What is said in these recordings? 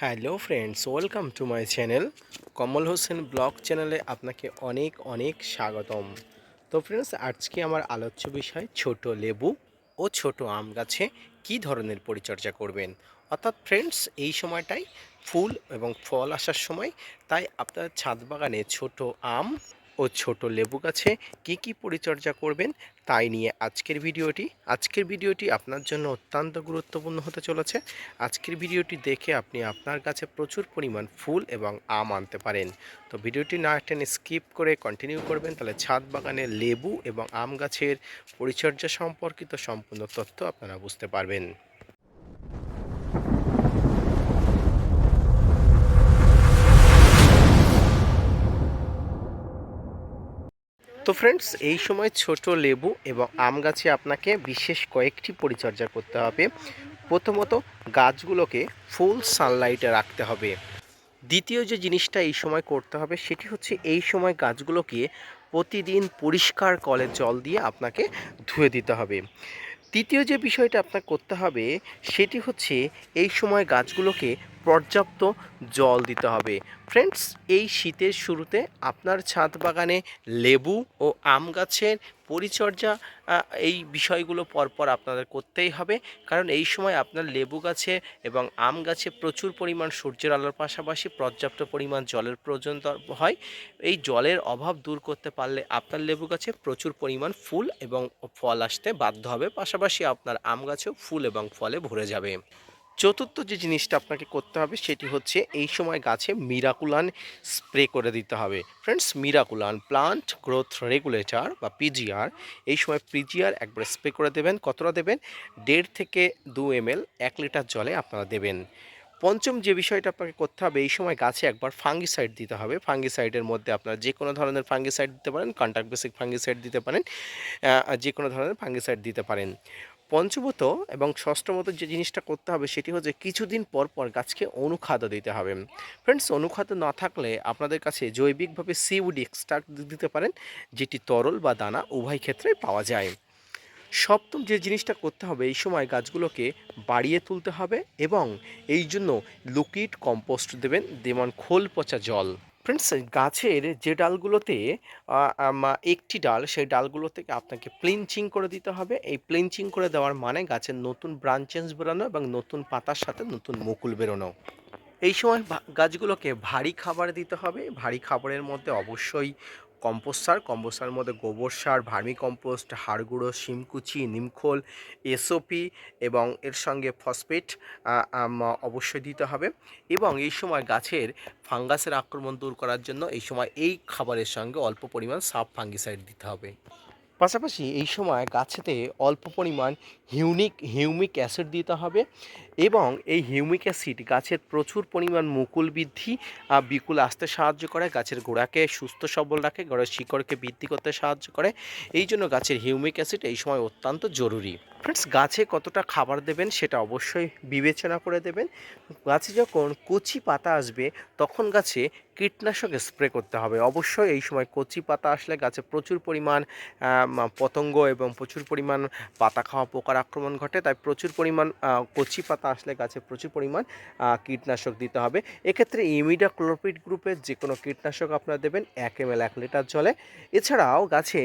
Hello friends, welcome to my channel. Kamal Hossain blog চ্যানেলে আপনাকে অনেক অনেক স্বাগতম। তো ফ্রেন্ডস, আজকে আমার আলোচ্য বিষয় ছোট লেবু ও ছোট আম গাছে কী ধরনের পরিচর্যা করবেন? অর্থাৎ ফ্রেন্ডস, এই সময়টাই ফুল এবং ফল আসার সময়, তাই আপনার ছাদ বাগানে ছোট আম ও ছোট লেবু গাছে কি কি পরিচর্যা করবেন তাই নিয়ে আজকের ভিডিওটি। আজকের ভিডিওটি আপনার জন্য অত্যন্ত গুরুত্বপূর্ণ হতে চলেছে। আজকের ভিডিওটি দেখে আপনি আপনার কাছে প্রচুর পরিমাণ ফুল এবং আম আনতে পারেন। তো ভিডিওটি না টেনে স্কিপ করে কন্টিনিউ করবেন, তাহলে ছাদ বাগানে লেবু এবং আম গাছের পরিচর্যা সম্পর্কিত সম্পূর্ণ তথ্য আপনারা বুঝতে পারবেন। তো ফ্রেন্ডস এই সময় ছোট লেবু এবং আম গাছে আপনাকে বিশেষ কয়েকটি পরিচর্যা করতে হবে। প্রথমত গাছগুলোকে ফুল সানলাইটে রাখতে হবে। দ্বিতীয় যে জিনিসটা এই সময় করতে হবে, সেটি হচ্ছে এই সময় গাছগুলোকে প্রতিদিন পরিষ্কার কলের জল দিয়ে আপনাকে ধুয়ে দিতে হবে। তৃতীয় যে বিষয়টা আপনার করতে হবে, সেটি হচ্ছে এই সময় গাছগুলোকে পর্যাপ্ত জল দিতে হবে। ফ্রেন্ডস, এই শীতের শুরুতে আপনার ছাদ বাগানে লেবু ও আম গাছের পরিচর্যা এই বিষয়গুলো পরপর আপনাদের করতেই হবে। কারণ এই সময় আপনার লেবু গাছে এবং আম গাছে প্রচুর পরিমাণ সূর্যের আলোর পাশাপাশি পর্যাপ্ত পরিমাণ জলের প্রয়োজন হয়। এই জলের অভাব দূর করতে পারলে আপনার লেবু গাছে প্রচুর পরিমাণ ফুল এবং ফল আসতে বাধ্য হবে। পাশাপাশি আপনার আম গাছেও ফুল এবং ফলে ভরে যাবে। চতুর্থ যে জিনিসটা আপনাকে করতে হবে সেটি হচ্ছে এই সময় গাছে মিরাকুলান স্প্রে করে দিতে হবে। Friends Miraculan plant growth regulator বা পিজিআর এই সময় পিজিআর একবার স্প্রে করে দেবেন। কতটা দেবেন? দেড় থেকে দু এম এল এক লিটার জলে আপনারা দেবেন। পঞ্চম যে বিষয়টা আপনাকে করতে হবে, এই সময় গাছে একবার ফাঙ্গিসাইড দিতে হবে। ফাঙ্গিসাইডের মধ্যে আপনারা যে কোনো ধরনের ফাঙ্গিসাইড দিতে পারেন কন্ট্যাক্ট বেসিক ফাঙ্গিসাইড দিতে পারেন যে কোনো ধরনের ফাঙ্গিসাইড দিতে পারেন। পঞ্চমত এবং ষষ্ঠমত যে জিনিসটা করতে হবে সেটি হচ্ছে কিছুদিন পর পর গাছকে অনুখাদ্য দিতে হবে। ফ্রেন্ডস অনুখাদ্য না থাকলে আপনাদের কাছে জৈবিকভাবে সিউড এক্সট্রাক্ট দিতে পারেন, যেটি তরল বা দানা উভয় ক্ষেত্রে পাওয়া যায়। সপ্তম যে জিনিসটা করতে হবে এই সময় গাছগুলোকে বাড়িয়ে তুলতে হবে এবং এই জন্য লিকুইড কম্পোস্ট দেবেন যেমন খোল পচা জল। ফ্রেন্ডস গাছের যে ডালগুলোতে একটি ডাল, সেই ডালগুলো থেকে আপনাকে প্লিনচিং করে দিতে হবে। এই প্লিনচিং করে দেওয়ার মানে গাছের নতুন ব্রাঞ্চেস বেরোনো এবং নতুন পাতার সাথে নতুন মুকুল বেরোনো। এই সময় গাছগুলোকে ভারী খাবার দিতে হবে। ভারী খাবারের মধ্যে অবশ্যই কম্পোস্ট সার, কম্পোস্ট সারের মধ্যে গোবর সার ভার্মি কম্পোস্ট হাড় গুঁড়ো শিমকুচি নিমখোল এসওপি এবং এর সঙ্গে ফসফেট অবশ্যই দিতে হবে। এবং এই সময় গাছের ফাঙ্গাসের আক্রমণ দূর করার জন্য এই সময় এই খাবারের সঙ্গে অল্প পরিমাণ সাব ফাঙ্গিসাইড দিতে হবে। পাশাপাশি এই সময় গাছেতে অল্প পরিমাণ হিউনিক হিউমিক অ্যাসিড দিতে হবে এবং এই হিউমিক অ্যাসিড গাছের প্রচুর পরিমাণ মুকুল বৃদ্ধি বিকুল আসতে সাহায্য করে, গাছের গোড়াকে সুস্থ, সবল রাখে, গোড়ার শিকড়কে বৃদ্ধি করতে সাহায্য করে। এই জন্য গাছের হিউমিক অ্যাসিড এই সময় অত্যন্ত জরুরি। ফ্রেন্ডস গাছে কতটা খাবার দেবেন সেটা অবশ্যই বিবেচনা করে দেবেন। গাছে যখন কচি পাতা আসবে, তখন গাছে কীটনাশক স্প্রে করতে হবে। অবশ্যই এই সময় কচি পাতা আসলে গাছে প্রচুর পরিমাণ পতঙ্গ এবং প্রচুর পরিমাণ পাতা খাওয়া পোকার আক্রমণ ঘটে, তাই প্রচুর পরিমাণ কচি পাতা আসলে গাছে প্রচুর পরিমাণ কীটনাশক দিতে হবে। এক্ষেত্রে ইমিডা ক্লোরোপিড গ্রুপের যে কোনো কীটনাশক আপনারা দেবেন, এক এম এক লিটার জলে। এছাড়াও গাছে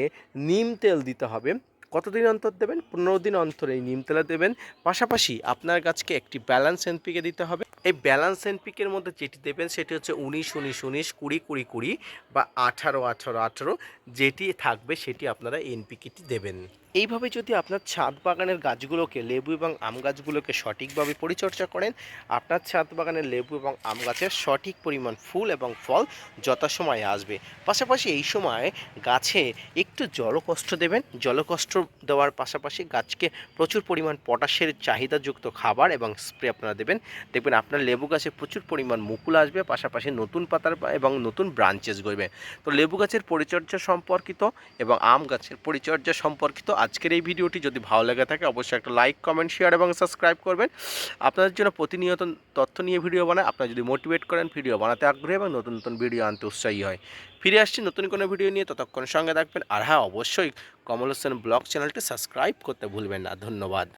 নিম তেল দিতে হবে। কতদিন অন্তর দেবেন? পনেরো দিন অন্তর এই নিমতলা দেবেন। পাশাপাশি আপনার গাছকে একটি ব্যালান্স এনপিকে দিতে হবে। এই ব্যালান্স এনপিকের মধ্যে যেটি দেবেন সেটি হচ্ছে উনিশ উনিশ উনিশ, কুড়ি কুড়ি কুড়ি বা আঠারো আঠারো আঠারো যেটি থাকবে সেটি আপনারা এনপিকেটি দেবেন। এইভাবে যদি আপনার ছাদ বাগানের গাছগুলোকে, লেবু এবং আম গাছগুলোকে সঠিকভাবে পরিচর্যা করেন, আপনার ছাদ বাগানের লেবু এবং আম গাছের সঠিক পরিমাণ ফুল এবং ফল যথাসময়ে আসবে। পাশাপাশি এই সময় গাছে একটু জলকষ্ট দেবেন। জলকষ্ট দেওয়ার পাশাপাশি গাছকে প্রচুর পরিমাণ পটাশের চাহিদাযুক্ত খাবার এবং স্প্রে আপনারা দেবেন। দেখবেন আপনার লেবু গাছে প্রচুর পরিমাণ মুকুল আসবে, পাশাপাশি নতুন পাতার এবং নতুন ব্রাঞ্চেস গড়বে। তো লেবু গাছের পরিচর্যা সম্পর্কিত এবং আম গাছের পরিচর্যা সম্পর্কিত আজকের এই ভিডিওটি যদি ভালো লেগে থাকে, অবশ্যই একটা লাইক কমেন্ট শেয়ার এবং সাবস্ক্রাইব করবেন। আপনাদের জন্য প্রতিনিয়ত তথ্য নিয়ে ভিডিও বানায় আপনারা যদি মোটিভেট করেন, ভিডিও বানাতে আগ্রহী এবং নতুন নতুন ভিডিও আনতে উৎসাহী হয়। ফিরে আসছি নতুন কোনো ভিডিও নিয়ে। ততক্ষণ সঙ্গে থাকবেন। আর হ্যাঁ অবশ্যই কমল হোসেন ব্লগ চ্যানেলটি সাবস্ক্রাইব করতে ভুলবেন না। ধন্যবাদ।